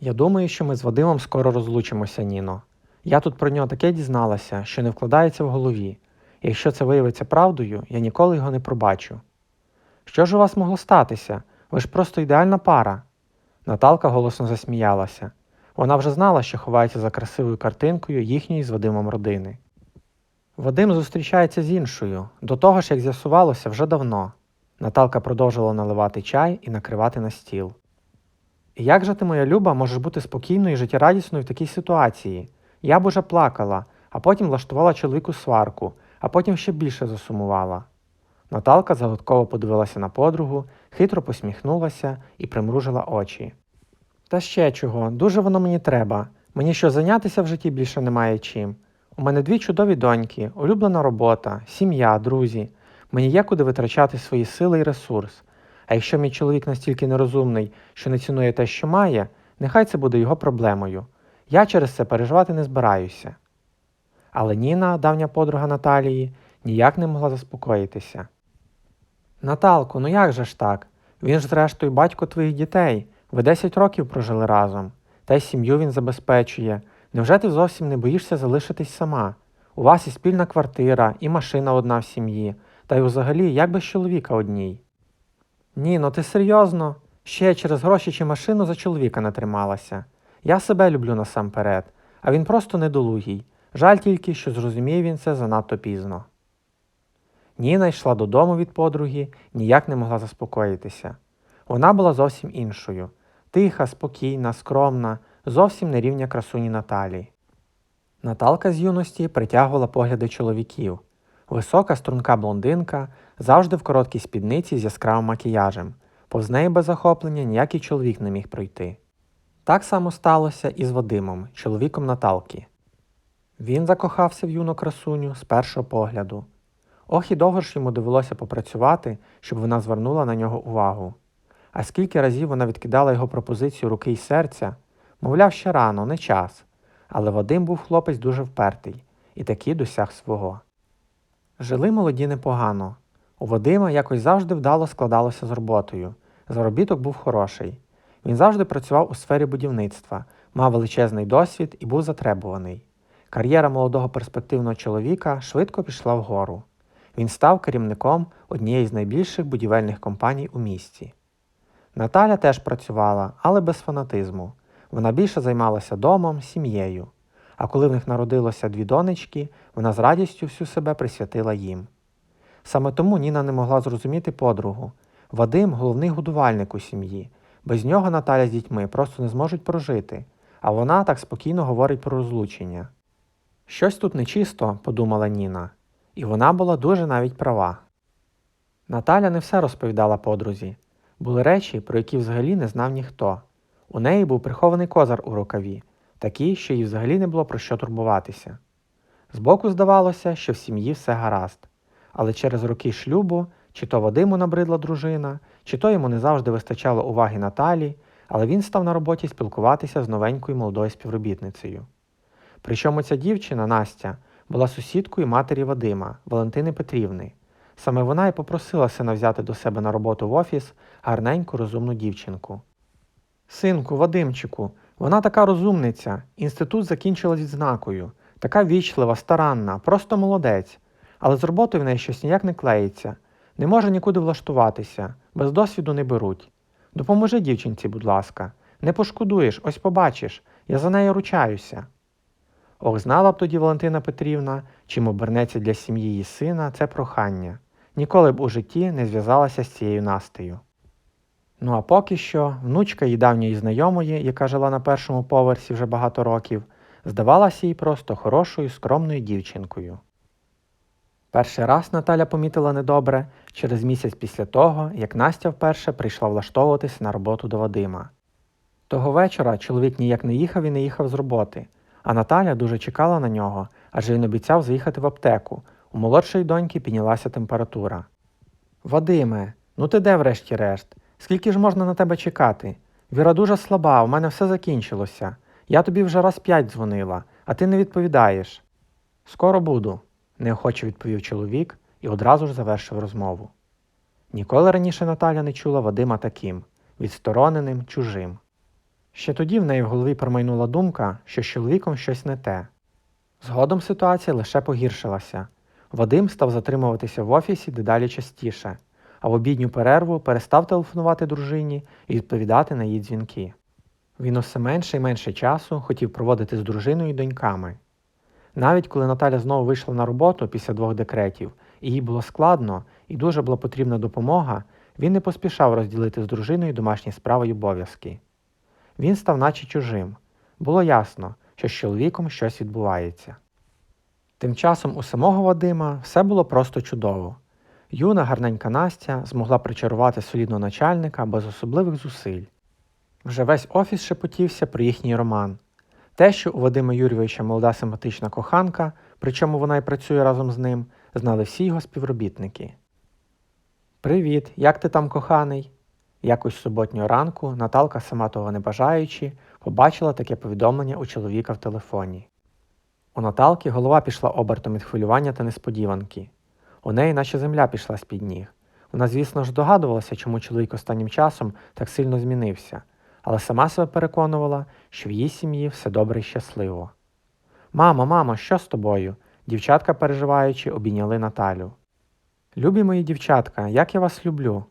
Я думаю, що ми з Вадимом скоро розлучимося, Ніно. Я тут про нього таке дізналася, що не вкладається в голові. Якщо це виявиться правдою, я ніколи його не пробачу. Що ж у вас могло статися? Ви ж просто ідеальна пара. Наталка голосно засміялася. Вона вже знала, що ховається за красивою картинкою їхньої з Вадимом родини. Вадим зустрічається з іншою, до того ж, як з'ясувалося, вже давно. Наталка продовжила наливати чай і накривати на стіл. Як же ти, моя люба, можеш бути спокійною і життєрадісною в такій ситуації? Я б уже плакала, а потім влаштувала чоловіку сварку, а потім ще більше засумувала. Наталка загадково подивилася на подругу, хитро посміхнулася і примружила очі. Та ще чого, дуже воно мені треба. Мені що зайнятися в житті більше немає чим. У мене дві чудові доньки, улюблена робота, сім'я, друзі. Мені є куди витрачати свої сили і ресурс. А якщо мій чоловік настільки нерозумний, що не цінує те, що має, нехай це буде його проблемою. Я через це переживати не збираюся. Але Ніна, давня подруга Наталії, ніяк не могла заспокоїтися. Наталко, ну як же ж так? Він ж, зрештою, батько твоїх дітей. Ви 10 років прожили разом, та й сім'ю він забезпечує. Невже ти зовсім не боїшся залишитись сама? У вас і спільна квартира, і машина одна в сім'ї, та й взагалі як без чоловіка одній. Ні, ну ти серйозно? Ще через гроші чи машину за чоловіка не трималася. Я себе люблю насамперед, а він просто недолугий. Жаль тільки, що зрозумів він це занадто пізно. Ніна йшла додому від подруги, ніяк не могла заспокоїтися. Вона була зовсім іншою тиха, спокійна, скромна, зовсім не рівня красуні Наталі. Наталка з юності притягувала погляди чоловіків. Висока струнка блондинка, завжди в короткій спідниці з яскравим макіяжем. Повз неї без захоплення ніякий чоловік не міг пройти. Так само сталося і з Вадимом, чоловіком Наталки. Він закохався в юну красуню з першого погляду. Ох і довго ж йому довелося попрацювати, щоб вона звернула на нього увагу. А скільки разів вона відкидала його пропозицію руки й серця, мовляв, ще рано, не час. Але Вадим був хлопець дуже впертий і таки досяг свого. Жили молоді непогано. У Вадима якось завжди вдало складалося з роботою. Заробіток був хороший. Він завжди працював у сфері будівництва, мав величезний досвід і був затребуваний. Кар'єра молодого перспективного чоловіка швидко пішла вгору. Він став керівником однієї з найбільших будівельних компаній у місті. Наталя теж працювала, але без фанатизму. Вона більше займалася домом, сім'єю. А коли в них народилося дві донечки, вона з радістю всю себе присвятила їм. Саме тому Ніна не могла зрозуміти подругу. Вадим головний годувальник у сім'ї. Без нього Наталя з дітьми просто не зможуть прожити, а вона так спокійно говорить про розлучення. Щось тут нечисто, подумала Ніна, і вона була дуже навіть права. Наталя не все розповідала подрузі. Були речі, про які взагалі не знав ніхто. У неї був прихований козар у рукаві, такий, що їй взагалі не було про що турбуватися. Збоку здавалося, що в сім'ї все гаразд, але через роки шлюбу чи то Вадиму набридла дружина, чи то йому не завжди вистачало уваги Наталі, але він став на роботі спілкуватися з новенькою молодою співробітницею. Причому ця дівчина, Настя, була сусідкою матері Вадима, Валентини Петрівни. Саме вона і попросила сина взяти до себе на роботу в офіс гарненьку розумну дівчинку. Синку, Вадимчику, вона така розумниця, інститут закінчила відзнакою, така вічлива, старанна, просто молодець, але з роботою в неї щось ніяк не клеїться, не може нікуди влаштуватися, без досвіду не беруть. Допоможи дівчинці, будь ласка, не пошкодуєш, ось побачиш, я за нею ручаюся. Ох, знала б тоді Валентина Петрівна, чим обернеться для сім'ї її сина це прохання. Ніколи б у житті не зв'язалася з цією Настею. Ну а поки що внучка її давньої знайомої, яка жила на першому поверсі вже багато років, здавалася їй просто хорошою, скромною дівчинкою. Перший раз Наталя помітила недобре через місяць після того, як Настя вперше прийшла влаштовуватися на роботу до Вадима. Того вечора чоловік ніяк не їхав і не їхав з роботи, а Наталя дуже чекала на нього, адже він обіцяв заїхати в аптеку. У молодшої доньки піднялася температура. Вадиме, ну ти де врешті-решт? Скільки ж можна на тебе чекати? Віра дуже слаба, у мене все закінчилося. Я тобі вже раз п'ять дзвонила, а ти не відповідаєш. Скоро буду, неохоче відповів чоловік і одразу ж завершив розмову. Ніколи раніше Наталя не чула Вадима таким відстороненим, чужим. Ще тоді в неї в голові промайнула думка, що з чоловіком щось не те. Згодом ситуація лише погіршилася. Вадим став затримуватися в офісі дедалі частіше, а в обідню перерву перестав телефонувати дружині і відповідати на її дзвінки. Він усе менше і менше часу хотів проводити з дружиною і доньками. Навіть коли Наталя знову вийшла на роботу після двох декретів, і їй було складно і дуже була потрібна допомога, він не поспішав розділити з дружиною домашні справи й обов'язки. Він став наче чужим. Було ясно, що з чоловіком щось відбувається. Тим часом у самого Вадима все було просто чудово. Юна гарненька Настя змогла причарувати солідного начальника без особливих зусиль. Вже весь офіс шепотівся про їхній роман. Те, що у Вадима Юрійовича молода симпатична коханка, причому вона й працює разом з ним, знали всі його співробітники. Привіт, як ти там, коханий? Якось суботнього ранку Наталка, сама того не бажаючи, побачила таке повідомлення у чоловіка в телефоні. У Наталки голова пішла обертом від хвилювання та несподіванки. У неї наче земля пішла з-під ніг. Вона, звісно ж, догадувалася, чому чоловік останнім часом так сильно змінився, але сама себе переконувала, що в її сім'ї все добре і щасливо. Мамо, мамо, що з тобою? Дівчатка, переживаючи, обійняли Наталю. Любі мої дівчатка, як я вас люблю.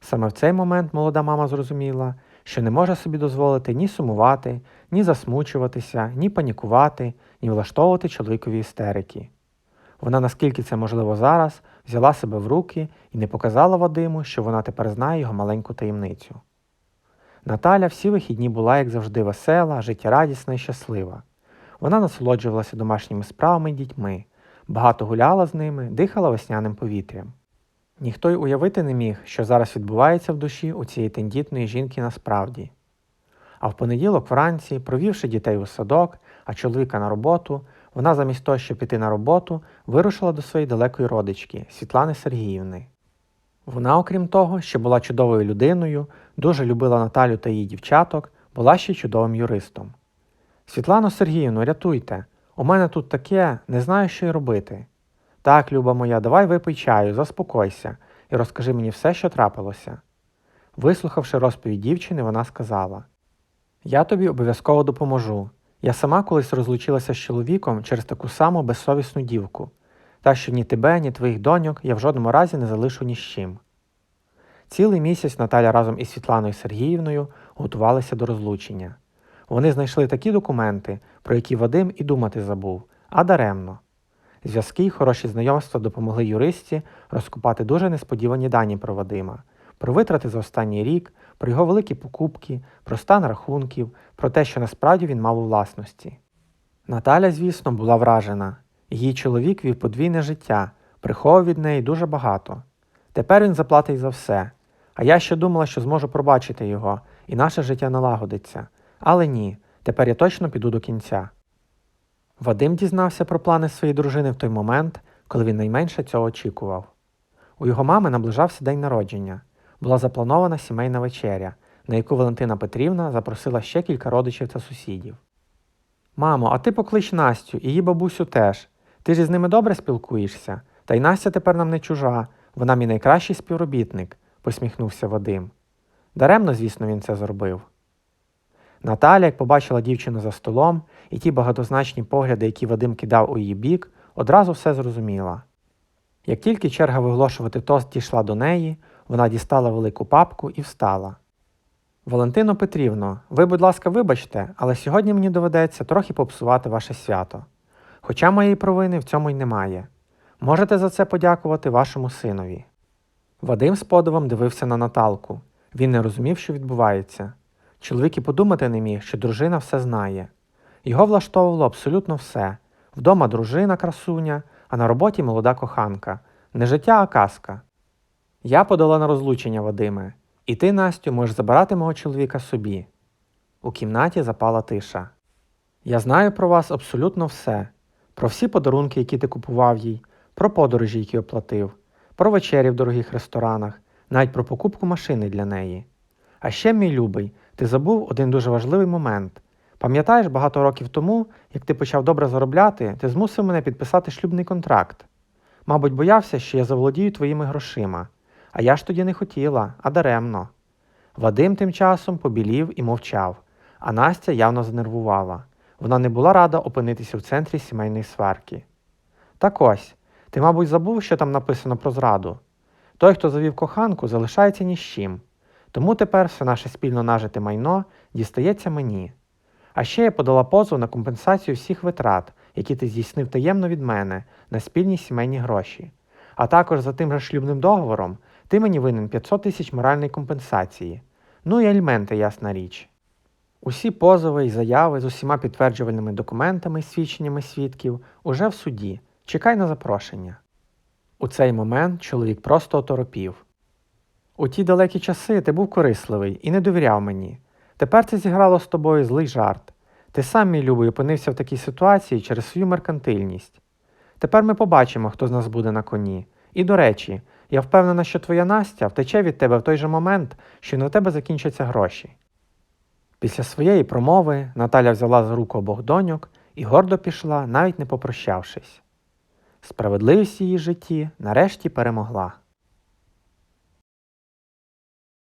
Саме в цей момент молода мама зрозуміла, що не може собі дозволити ні сумувати, ні засмучуватися, ні панікувати, ні влаштовувати чоловікові істерики. Вона, наскільки це можливо зараз, взяла себе в руки і не показала Вадиму, що вона тепер знає його маленьку таємницю. Наталя всі вихідні була, як завжди, весела, життєрадісна і щаслива. Вона насолоджувалася домашніми справами й дітьми, багато гуляла з ними, дихала весняним повітрям. Ніхто й уявити не міг, що зараз відбувається в душі у цієї тендітної жінки насправді. А в понеділок вранці, провівши дітей у садок, а чоловіка на роботу, вона замість того, щоб піти на роботу, вирушила до своєї далекої родички Світлани Сергіївни. Вона, окрім того, що була чудовою людиною, дуже любила Наталю та її дівчаток, була ще чудовим юристом. Світлано Сергіївну, рятуйте, у мене тут таке, не знаю, що й робити. Так, люба моя, давай випий чаю, заспокойся і розкажи мені все, що трапилося. Вислухавши розповідь дівчини, вона сказала: Я тобі обов'язково допоможу. Я сама колись розлучилася з чоловіком через таку саму безсовісну дівку, та що ні тебе, ні твоїх доньок я в жодному разі не залишу ні з чим. Цілий місяць Наталя разом із Світланою Сергіївною готувалися до розлучення. Вони знайшли такі документи, про які Вадим і думати забув, а даремно. Зв'язки й хороші знайомства допомогли юристі розкопати дуже несподівані дані про Вадима, про витрати за останній рік, про його великі покупки, про стан рахунків, про те, що насправді він мав у власності. Наталя, звісно, була вражена. Її чоловік вів подвійне життя, приховував від неї дуже багато. Тепер він заплатить за все. А я ще думала, що зможу пробачити його, і наше життя налагодиться. Але ні, тепер я точно піду до кінця. Вадим дізнався про плани своєї дружини в той момент, коли він найменше цього очікував. У його мами наближався день народження, була запланована сімейна вечеря, на яку Валентина Петрівна запросила ще кілька родичів та сусідів. Мамо, а ти поклич Настю, і її бабусю теж. Ти ж із ними добре спілкуєшся, та й Настя тепер нам не чужа, вона мій найкращий співробітник, посміхнувся Вадим. Даремно, звісно, він це зробив. Наталя, як побачила дівчину за столом, і ті багатозначні погляди, які Вадим кидав у її бік, одразу все зрозуміла. Як тільки черга виголошувати тост дійшла до неї, вона дістала велику папку і встала. Валентино Петрівно, ви, будь ласка, вибачте, але сьогодні мені доведеться трохи попсувати ваше свято. Хоча моєї провини в цьому й немає. Можете за це подякувати вашому синові. Вадим з подивом дивився на Наталку. Він не розумів, що відбувається. Чоловік і подумати не міг, що дружина все знає. Його влаштовувало абсолютно все вдома дружина красуня, а на роботі молода коханка. Не життя, а казка. Я подала на розлучення Вадиме, і ти, Настю, можеш забирати мого чоловіка собі. У кімнаті запала тиша. Я знаю про вас абсолютно все, про всі подарунки, які ти купував їй, про подорожі, які оплатив, про вечері в дорогих ресторанах, навіть про покупку машини для неї. А ще, мій любий, ти забув один дуже важливий момент. Пам'ятаєш, багато років тому, як ти почав добре заробляти, ти змусив мене підписати шлюбний контракт. Мабуть, боявся, що я заволодію твоїми грошима, а я ж тоді не хотіла, а даремно. Вадим тим часом побілів і мовчав, а Настя явно занервувала. Вона не була рада опинитися в центрі сімейної сварки. Так ось, ти, мабуть, забув, що там написано про зраду. Той, хто завів коханку, залишається ні з чим. Тому тепер все наше спільно нажите майно дістається мені. А ще я подала позов на компенсацію всіх витрат, які ти здійснив таємно від мене на спільні сімейні гроші. А також за тим же шлюбним договором ти мені винен 500 тисяч моральної компенсації. Ну і аліменти, ясна річ. Усі позови і заяви з усіма підтверджувальними документами і свідченнями свідків уже в суді. Чекай на запрошення. У цей момент чоловік просто оторопів. У ті далекі часи ти був корисливий і не довіряв мені. Тепер це зіграло з тобою злий жарт. Ти сам, мій любий, опинився в такій ситуації через свою меркантильність. Тепер ми побачимо, хто з нас буде на коні. І до речі, я впевнена, що твоя Настя втече від тебе в той же момент, що на тебе закінчаться гроші. Після своєї промови Наталя взяла за руку обох доньок і гордо пішла, навіть не попрощавшись. Справедливість її житті нарешті перемогла.